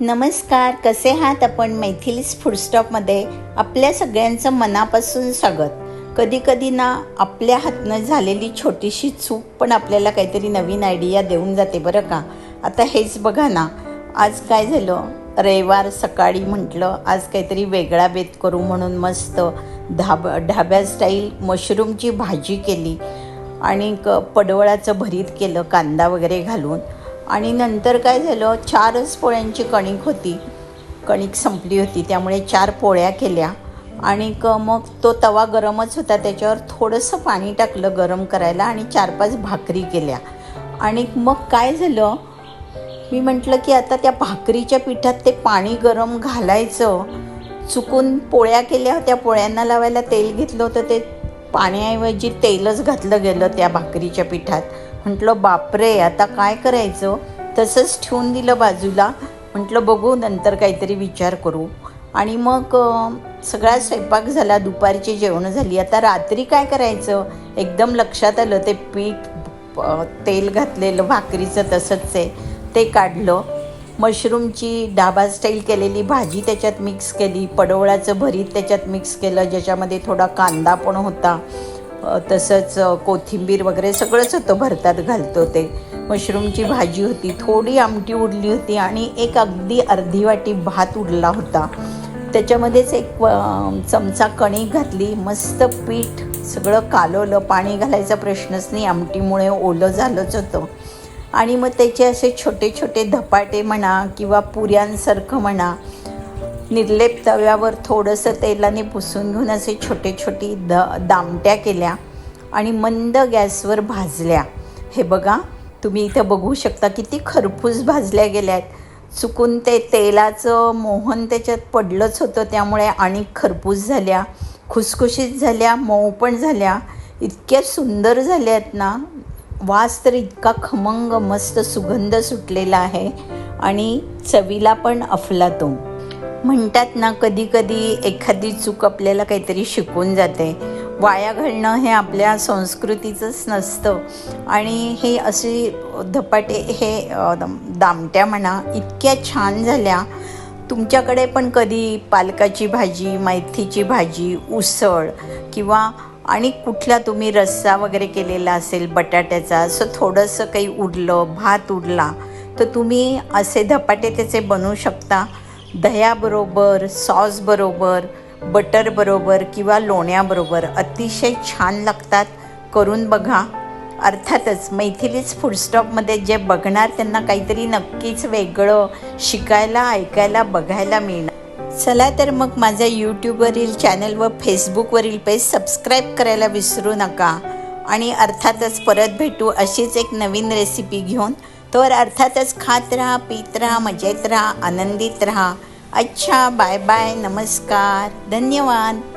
नमस्कार कसे आहात आपण? मैथिलीस फूडस्टॉपमध्ये आपल्या सगळ्यांचं मनापासून स्वागत. कधी कधी ना आपल्या हातनं झालेली छोटीशी चूक पण आपल्याला काहीतरी नवीन आयडिया देऊन जाते बरं का? आता हेच बघा ना आज काय झालं? रविवार सकाळी म्हटलं आज काहीतरी वेगळा बेत करू म्हणून मस्त धाब ढाब्या स्टाईल मशरूमची भाजी केली आणि क पडवळाचं भरीत केलं कांदा वगैरे घालून. आणि नंतर काय झालं? चारच पोळ्यांची कणिक होती. कणिक संपली होती त्यामुळे चार पोळ्या केल्या. आणि क मग तो तवा गरमच होता त्याच्यावर थोडंसं पाणी टाकलं गरम करायला आणि चार पाच भाकरी केल्या. आणि मग काय झालं? मी म्हटलं की आता त्या भाकरीच्या पिठात ते पाणी गरम घालायचं. चुकून पोळ्या केल्या होत्या पोळ्यांना लावायला तेल घेतलं होतं ते पाण्याऐवजी तेलच घातलं गेलं त्या भाकरीच्या पिठात. म्हटलं बापरे आता काय करायचं? तसंच ठेवून दिलं बाजूला. म्हटलं बघू नंतर काहीतरी विचार करू. आणि मग सगळा स्वयंपाक झाला दुपारची जेवणं झाली. आता रात्री काय करायचं? एकदम लक्षात आलं ते पीठ तेल घातलेलं भाकरीचं तसंच आहे. ते काढलं. मशरूमची डाबा स्टाईल केलेली भाजी त्याच्यात मिक्स केली. पडवळाचं भरीत त्याच्यात मिक्स केलं ज्याच्यामध्ये थोडा कांदा पण होता. तसंच कोथिंबीर वगैरे सगळंच होतं. भरतात घालतो ते. मशरूमची भाजी होती थोडी आमटी उडली होती आणि एक अगदी अर्धी वाटी भात उडला होता. त्याच्यामध्येच एक चमचा कणिक घातली. मस्त पीठ सगळं कालवलं पाणी घालायचा प्रश्नच नाही. आमटीमुळे ओलं झालंच होतं. आणि मग त्याचे असे छोटे छोटे धपाटे म्हणा किंवा पुऱ्यांसारखं म्हणा निर्लेप तव्यावर थोडंसं तेलाने पुसून घेऊन असे छोटे छोटी द दामट्या केल्या आणि मंद गॅसवर भाजल्या. हे बघा तुम्ही इथं बघू शकता किती खरपूस भाजल्या गेल्या आहेत चुकून ते तेलाचं मोहन त्याच्यात पडलंच होतं त्यामुळे आणि खरपूस झाल्या खुसखुशीत झाल्या मऊ पण झाल्या. इतक्या सुंदर झाल्या आहेत ना. वास तर इतका खमंग मस्त सुगंध सुटलेला आहे आणि चवीला पण अफलातून. म्हणतात ना कधी कधी एखादी चूक आपल्याला काहीतरी शिकून जाते. वाया घालणं हे आपल्या संस्कृतीचंच नसतं. आणि हे असे धपाटे हे दामट्या म्हणा इतक्या छान झाल्या. तुमच्याकडे पण कधी पालकाची भाजी मैथीची भाजी उसळ किंवा आणि कुठला तुम्ही रस्सा वगैरे केलेला असेल बटाट्याचा असं थोडंसं काही उरलं भात उरला तर तुम्ही असे धपाटे त्याचे बनवू शकता? दह्याबरोबर सॉसबरोबर बटरबरोबर किंवा लोण्याबरोबर अतिशय छान लागतात. करून बघा. अर्थातच मैथिलीच फूडस्टॉपमध्ये जे बघणार त्यांना काहीतरी नक्कीच वेगळं शिकायला ऐकायला बघायला मिळणार. चला तर मग माझ्या यूट्यूबवरील चॅनल व फेसबुकवरील पेज सबस्क्राईब करायला विसरू नका. आणि अर्थातच परत भेटू अशीच एक नवीन रेसिपी घेऊन. तर अर्थातच खात राहा पित राहा मजेत राहा आनंदित राहा. अच्छा बाय बाय नमस्कार. धन्यवाद.